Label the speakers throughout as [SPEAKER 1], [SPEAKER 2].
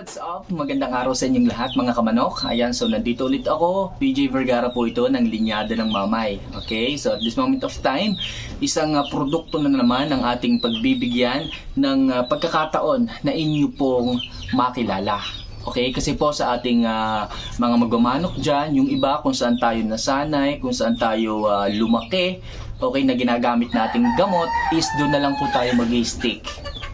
[SPEAKER 1] what's up? Magandang araw sa inyong lahat mga kamanok. Ayan, so nandito ulit ako. PJ Vergara po ito ng Linyada ng Mamay. Okay, so at this moment of time, isang uh, produkto na naman ang ating pagbibigyan ng uh, pagkakataon na inyo pong makilala. Okay, kasi po sa ating uh, mga magmamanok dyan, yung iba kung saan tayo nasanay, kung saan tayo uh, lumaki, okay, na ginagamit nating gamot, is doon na lang po tayo mag-stick.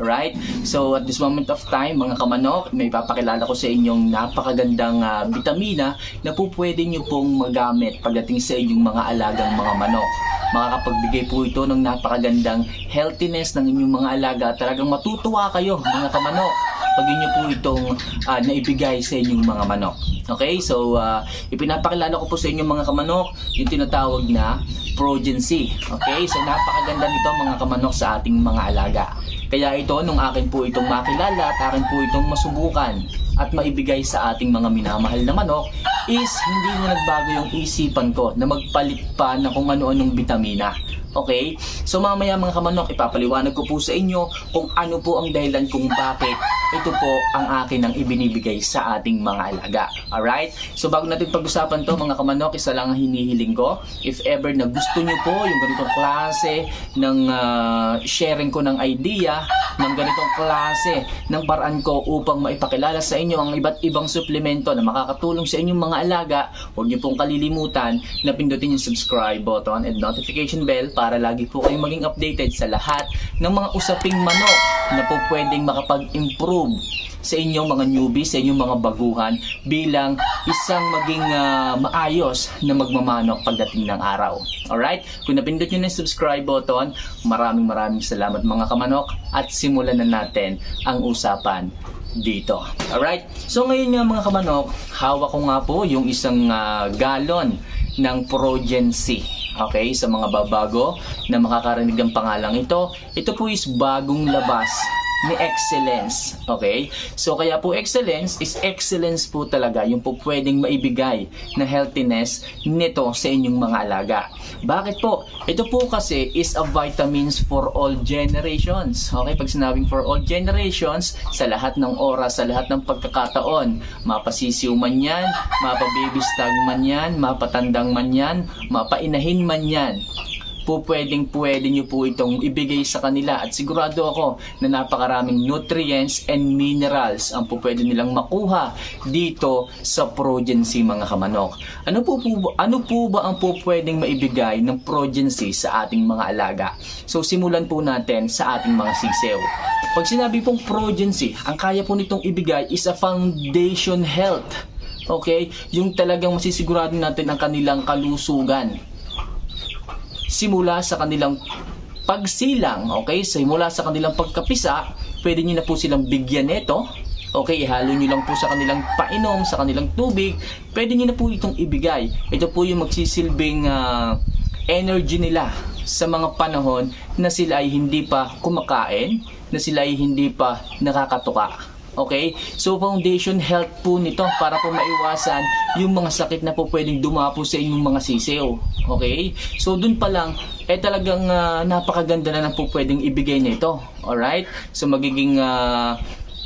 [SPEAKER 1] Right? So at this moment of time, mga kamanok, may papakilala ko sa inyong napakagandang ah, bitamina na po pwede nyo pong magamit pagdating sa inyong mga alagang mga manok. Makakapagbigay po ito ng napakagandang healthiness ng inyong mga alaga. Talagang matutuwa kayo, mga kamanok, pag inyo po itong ah, naibigay sa inyong mga manok. Okay? So, ah, ipinapakilala ko po sa inyong mga kamanok yung tinatawag na progency. Okay? So, napakaganda nito mga kamanok sa ating mga alaga. Kaya ito, nung akin po itong makilala at akin po itong masubukan at maibigay sa ating mga minamahal na manok is hindi na nagbago yung isipan ko na magpalit pa na kung ano-anong bitamina. Okay? So mamaya mga kamanok, ipapaliwanag ko po sa inyo kung ano po ang dahilan kung bakit ito po ang akin ang ibinibigay sa ating mga alaga. Alright? So bago natin pag-usapan to mga kamanok, isa lang ang hinihiling ko. If ever na gusto nyo po yung ganitong klase ng ah, sharing ko ng idea, ng ganitong klase ng paraan ko upang maipakilala sa inyo ang iba't ibang suplemento na makakatulong sa inyong mga alaga, huwag niyo pong kalilimutan na pindutin yung subscribe button and notification bell para lagi po kayong maging updated sa lahat ng mga usaping manok na po pwedeng makapag-improve sa inyong mga newbies, sa inyong mga baguhan bilang isang maging ah, maayos na magmamanok pagdating ng araw. Alright? Kung napindot nyo na yung subscribe button, maraming maraming salamat mga kamanok at simulan na natin ang usapan dito. Alright? So ngayon nga mga kamanok, hawak ko nga po yung isang ah, galon ng Progency. Okay, sa mga babago na makakarinig ng pangalang ito, ito po is bagong labas ni Excellence. Okay? So kaya po Excellence is excellence po talaga yung po pwedeng maibigay na healthiness nito sa inyong mga alaga. Bakit po? Ito po kasi is a vitamins for all generations. Okay? Pag sinabing for all generations, sa lahat ng oras, sa lahat ng pagkakataon, mapasisiw man yan, mapababy stag man yan, mapatandang man yan, mapainahin man yan, po pwedeng pwede nyo po itong ibigay sa kanila at sigurado ako na napakaraming nutrients and minerals ang po pwede nilang makuha dito sa Progency mga kamanok. Ano po, po ano po ba ang po pwedeng maibigay ng Progency sa ating mga alaga? So simulan po natin sa ating mga sisew. Pag sinabi pong Progency, ang kaya po nitong ibigay is a foundation health. Okay? Yung talagang masisigurado natin ang kanilang kalusugan simula sa kanilang pagsilang, okay? Simula sa kanilang pagkapisa, pwede nyo na po silang bigyan nito. Okay, ihalo nyo lang po sa kanilang painom, sa kanilang tubig. Pwede nyo na po itong ibigay. Ito po yung magsisilbing ah, energy nila sa mga panahon na sila ay hindi pa kumakain, na sila ay hindi pa nakakatuka. Okay? So foundation health po nito para po maiwasan yung mga sakit na po pwedeng dumapo sa inyong mga sisiw. Okay? So dun pa lang eh talagang ah, napakaganda na lang po pwedeng ibigay nito. Alright? So magiging ah,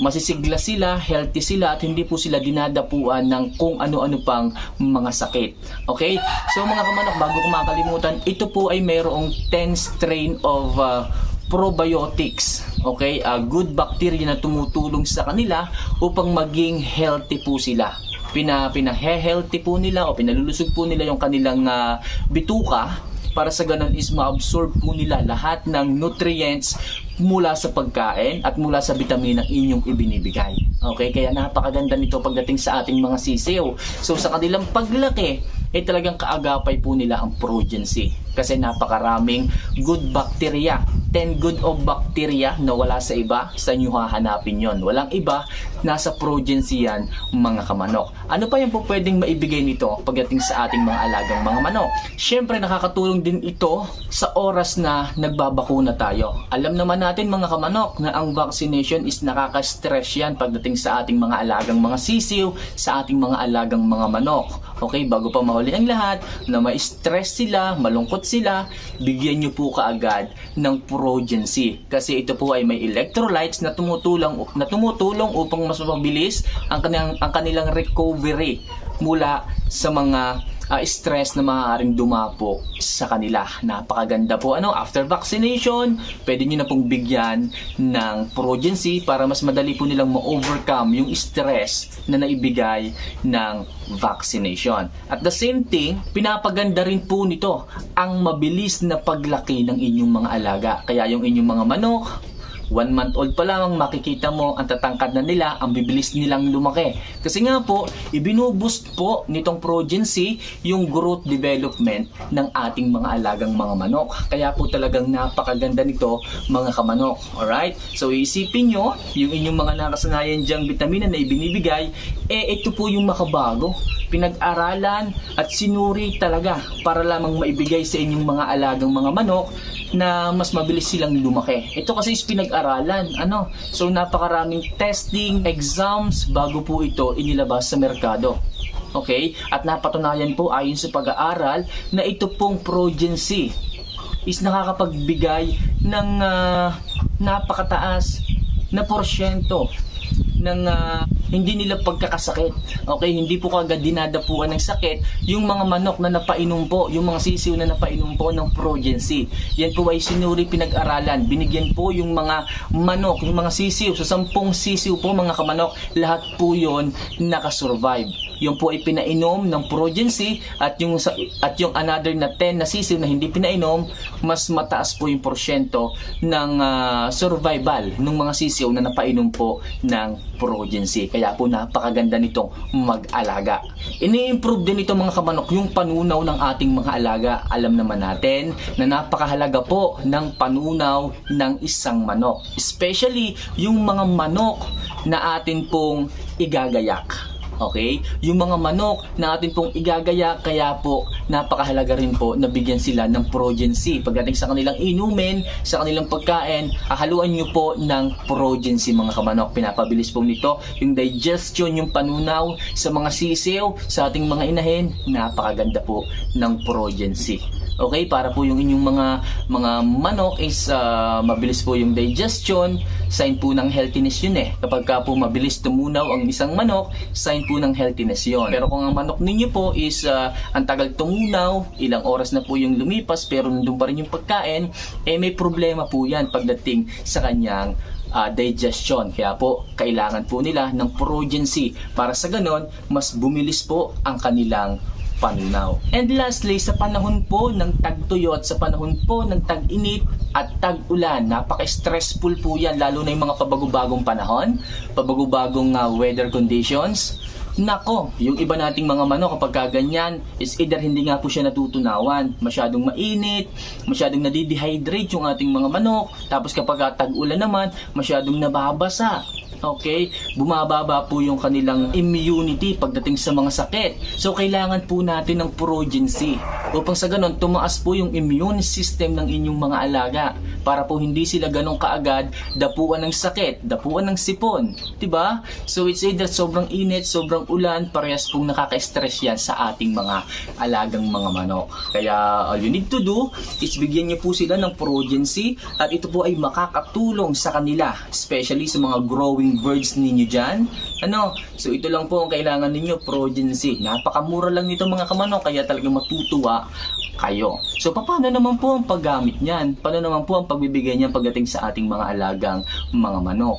[SPEAKER 1] masisigla sila, healthy sila at hindi po sila dinadapuan ng kung ano-ano pang mga sakit. Okay? So mga kamanok, bago ko makalimutan, ito po ay mayroong 10 strain of ah, probiotics. Okay? Ah, good bacteria na tumutulong sa kanila upang maging healthy po sila. Pina, pinahe-healthy po nila o pinalulusog po nila yung kanilang ah, bituka para sa ganun is ma-absorb po nila lahat ng nutrients mula sa pagkain at mula sa bitaminang inyong ibinibigay. Okay? Kaya napakaganda nito pagdating sa ating mga sisiw. So sa kanilang paglaki, eh talagang kaagapay po nila ang progency. Kasi napakaraming good bacteria. 10 good of bacteria na wala sa iba, sa inyo hahanapin yon. Walang iba, nasa progency yan, mga kamanok. Ano pa yung po pwedeng maibigay nito pagdating sa ating mga alagang mga manok? Siyempre, nakakatulong din ito sa oras na nagbabakuna tayo. Alam naman natin mga kamanok na ang vaccination is nakaka-stress yan pagdating sa ating mga alagang mga sisiw, sa ating mga alagang mga manok. Okay, bago pa mahuli ang lahat, na ma-stress sila, malungkot sila, bigyan nyo po kaagad ng Progency. Kasi ito po ay may electrolytes na tumutulong, na tumutulong upang mas mabilis ang kanilang, ang kanilang recovery mula sa mga ah, stress na maaaring dumapo sa kanila. Napakaganda po. Ano, after vaccination, pwede nyo na pong bigyan ng Progency para mas madali po nilang ma-overcome yung stress na naibigay ng vaccination. At the same thing, pinapaganda rin po nito ang mabilis na paglaki ng inyong mga alaga. Kaya yung inyong mga manok, One month old pa lamang makikita mo ang tatangkad na nila, ang bibilis nilang lumaki. Kasi nga po, ibinuboost po nitong Progency yung growth development ng ating mga alagang mga manok. Kaya po talagang napakaganda nito mga kamanok. Alright? So isipin nyo, yung inyong mga nakasanayan dyang vitamina na ibinibigay, eh ito po yung makabago. Pinag-aralan at sinuri talaga para lamang maibigay sa inyong mga alagang mga manok na mas mabilis silang lumaki. Ito kasi is pinag-aralan. Ano? So napakaraming testing, exams bago po ito inilabas sa merkado. Okay? At napatunayan po ayon sa pag-aaral na ito pong Progency is nakakapagbigay ng ah, napakataas na porsyento ng ah, hindi nila pagkakasakit. Okay, hindi po kagad dinadapuan ng sakit yung mga manok na napainom po, yung mga sisiw na napainom po ng Progency. Yan po ay sinuri pinag-aralan. Binigyan po yung mga manok, yung mga sisiw. Sa sampung sisiw po mga kamanok, lahat po yon nakasurvive. Yung po ay pinainom ng Progency at yung at yung another na 10 na sisiw na hindi pinainom, mas mataas po yung porsyento ng ah, survival ng mga sisiw na napainom po ng Progency. Kaya po napakaganda nitong mag-alaga. Ini-improve din ito mga kamanok yung panunaw ng ating mga alaga. Alam naman natin na napakahalaga po ng panunaw ng isang manok. Especially yung mga manok na atin pong igagayak. Okay? Yung mga manok na atin pong igagaya, kaya po napakahalaga rin po na bigyan sila ng Progency. Pagdating sa kanilang inumin, sa kanilang pagkain, hahaluan nyo po ng Progency mga kamanok. Pinapabilis po nito yung digestion, yung panunaw sa mga sisiw, sa ating mga inahin. Napakaganda po ng Progency. Okay, para po yung inyong mga mga manok is ah, mabilis po yung digestion, sign po ng healthiness yun eh. Kapag ka po mabilis tumunaw ang isang manok, sign po ng healthiness yun. Pero kung ang manok ninyo po is ah, ang tagal tumunaw, ilang oras na po yung lumipas pero nandun pa rin yung pagkain, eh may problema po yan pagdating sa kanyang ah, digestion. Kaya po, kailangan po nila ng Progency para sa ganon, mas bumilis po ang kanilang panunaw. And lastly, sa panahon po ng tagtuyot, sa panahon po ng tag-init at tag-ulan, napaka-stressful po yan, lalo na yung mga pabagubagong panahon, pabagubagong ah, weather conditions. Nako, yung iba nating mga manok kapag ka ganyan is either hindi nga po siya natutunawan, masyadong mainit, masyadong nadidehydrate yung ating mga manok, tapos kapag ka tag-ulan naman, masyadong nababasa. Okay? Bumababa po yung kanilang immunity pagdating sa mga sakit. So, kailangan po natin ng Progency upang sa ganon, tumaas po yung immune system ng inyong mga alaga para po hindi sila ganong kaagad dapuan ng sakit, dapuan ng sipon. ba? So, it's either sobrang init, sobrang ulan, parehas pong nakaka-stress yan sa ating mga alagang mga manok. Kaya, all you need to do is bigyan niyo po sila ng Progency at ito po ay makakatulong sa kanila, especially sa mga growing birds ninyo dyan. Ano? So ito lang po ang kailangan ninyo, Progency. Napakamura lang nito mga kamanok, kaya talagang matutuwa kayo. So paano naman po ang paggamit niyan? Paano naman po ang pagbibigay niyan pagdating sa ating mga alagang mga manok?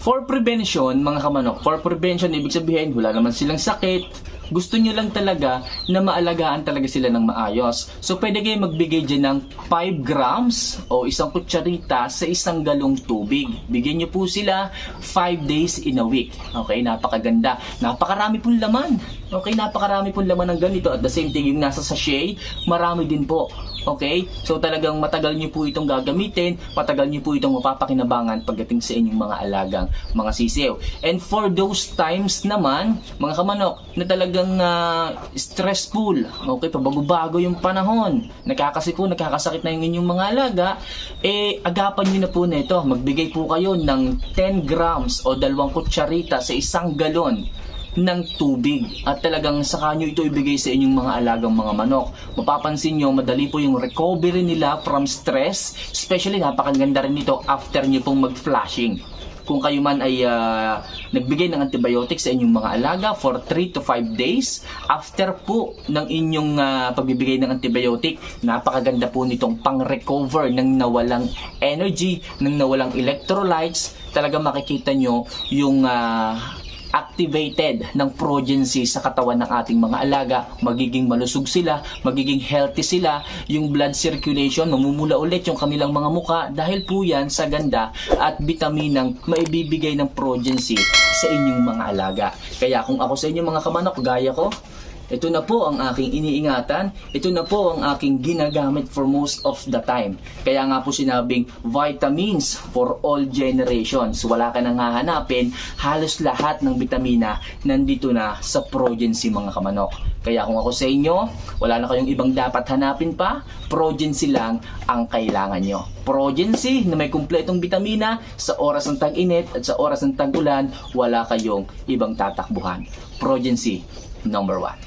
[SPEAKER 1] For prevention, mga kamanok, for prevention, ibig sabihin, wala naman silang sakit, gusto nyo lang talaga na maalagaan talaga sila ng maayos. So, pwede kayo magbigay dyan ng 5 grams o isang kutsarita sa isang galong tubig. Bigyan nyo po sila 5 days in a week. Okay, napakaganda. Napakarami pong laman. Okay, napakarami pong laman ng ganito. At the same thing, yung nasa sachet, marami din po. Okay? So talagang matagal nyo po itong gagamitin, matagal nyo po itong mapapakinabangan pagdating sa inyong mga alagang mga sisiw. And for those times naman, mga kamanok, na talagang ah, stressful, okay, pabago-bago yung panahon, nakakasiko, nakakasakit na yung inyong mga alaga, eh, agapan nyo na po na ito. Magbigay po kayo ng 10 grams o dalawang kutsarita sa isang galon ng tubig. At talagang saka nyo ito ibigay sa inyong mga alagang mga manok. Mapapansin nyo, madali po yung recovery nila from stress, especially napakaganda rin nito after nyo pong mag-flashing kung kayo man ay ah, nagbigay ng antibiotics sa inyong mga alaga for 3 to 5 days after po ng inyong ah, pagbibigay ng antibiotic napakaganda po nitong pang-recover ng nawalang energy ng nawalang electrolytes. Talaga makikita nyo yung ah, activated ng progency sa katawan ng ating mga alaga, magiging malusog sila, magiging healthy sila, yung blood circulation, mamumula ulit yung kanilang mga muka dahil po yan sa ganda at bitaminang maibibigay ng progency sa inyong mga alaga. Kaya kung ako sa inyong mga kamanok, gaya ko, ito na po ang aking iniingatan. Ito na po ang aking ginagamit for most of the time. Kaya nga po sinabing vitamins for all generations. Wala ka nang hahanapin. Halos lahat ng vitamina nandito na sa Progency mga kamanok. Kaya kung ako sa inyo, wala na kayong ibang dapat hanapin pa. Progency lang ang kailangan nyo. Progency na may kumpletong vitamina sa oras ng tag-init at sa oras ng tag-ulan, wala kayong ibang tatakbuhan. Progency number one.